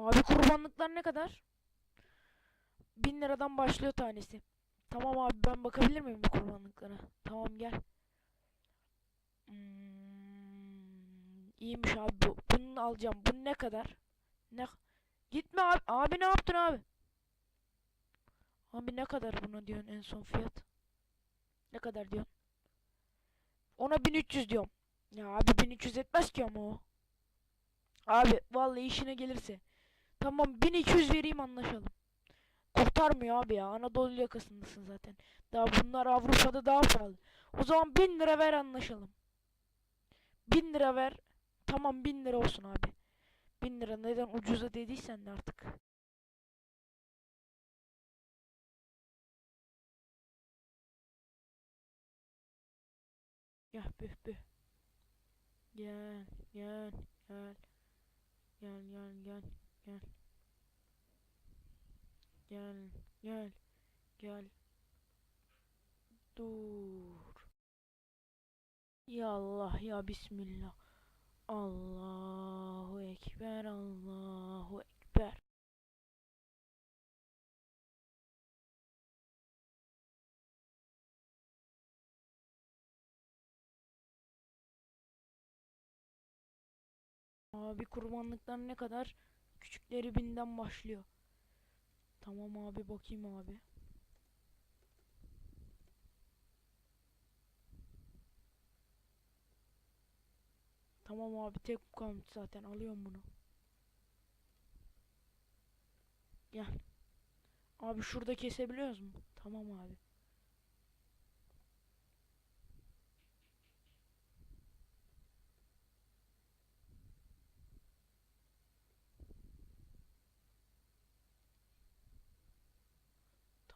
Abi kurbanlıklar ne kadar? 1000 liradan başlıyor tanesi. Tamam abi ben bakabilir miyim bu kurbanlıklara? Tamam gel. Hmm, iyiymiş abi bu. Bunu alacağım. Bu ne kadar? Ne? Gitme abi. Abi ne yaptın abi? Abi ne kadar buna diyorsun en son fiyat? Ne kadar diyorsun? Ona 1300 diyorum. Ya abi 1300 etmez ki ama o. Abi vallahi işine gelirse. Tamam 1200 vereyim anlaşalım. Kurtarmıyor abi ya. Anadolu yakasındasın zaten. Daha bunlar Avrupa'da daha pahalı. O zaman 1000 lira ver anlaşalım. 1000 lira ver. Tamam 1000 lira olsun abi. 1000 lira neden ucuza dediysen de artık. Gel büh büh. Gel gel gel. Gel gel gel gel. Gel gel gel. Dur. Ya Allah ya Bismillah. Allahu Ekber Allahu Ekber. Abi kurbanlıklar ne kadar? Küçükleri binden başlıyor. Tamam abi bakayım abi. Tamam abi tek kalmış zaten alıyorum bunu. Gel. Abi şurada kesebiliyoruz mu? Tamam abi.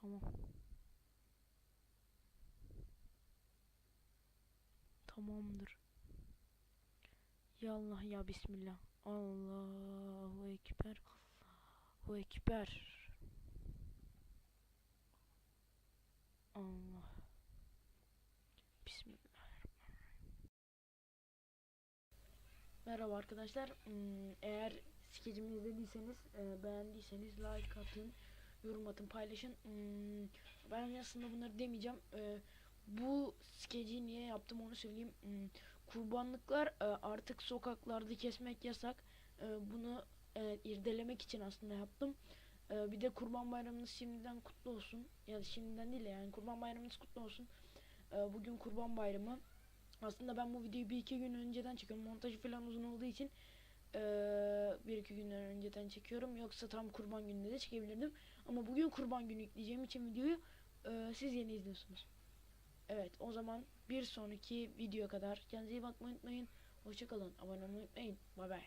Tamam. Tamamdır. Ya Allah ya Bismillah. Allahu Ekber. Allahu Ekber. Allah. Bismillah. Merhaba arkadaşlar. Hmm, Eğer skecimi izlediyseniz, e, beğendiyseniz like atın, yorum atın, paylaşın. Hmm, Ben aslında bunları demeyeceğim. E, Bu skeci niye yaptım onu söyleyeyim. Hmm, Kurbanlıklar e, artık sokaklarda kesmek yasak. E, Bunu e, irdelemek için aslında yaptım. E, Bir de Kurban Bayramınız şimdiden kutlu olsun. Ya da şimdiden değil de yani Kurban Bayramınız kutlu olsun. E, Bugün Kurban Bayramı. Aslında ben bu videoyu bir iki gün önceden çekiyorum. Montajı falan uzun olduğu için eee, bir iki günden önceden çekiyorum. Yoksa tam kurban gününde de çekebilirdim. Ama bugün kurban günü yükleyeceğim için videoyu eee, siz yeni izliyorsunuz. Evet o zaman bir sonraki videoya kadar kendinize iyi bakmayı unutmayın. Hoşçakalın. Abone olmayı unutmayın. Bay bay.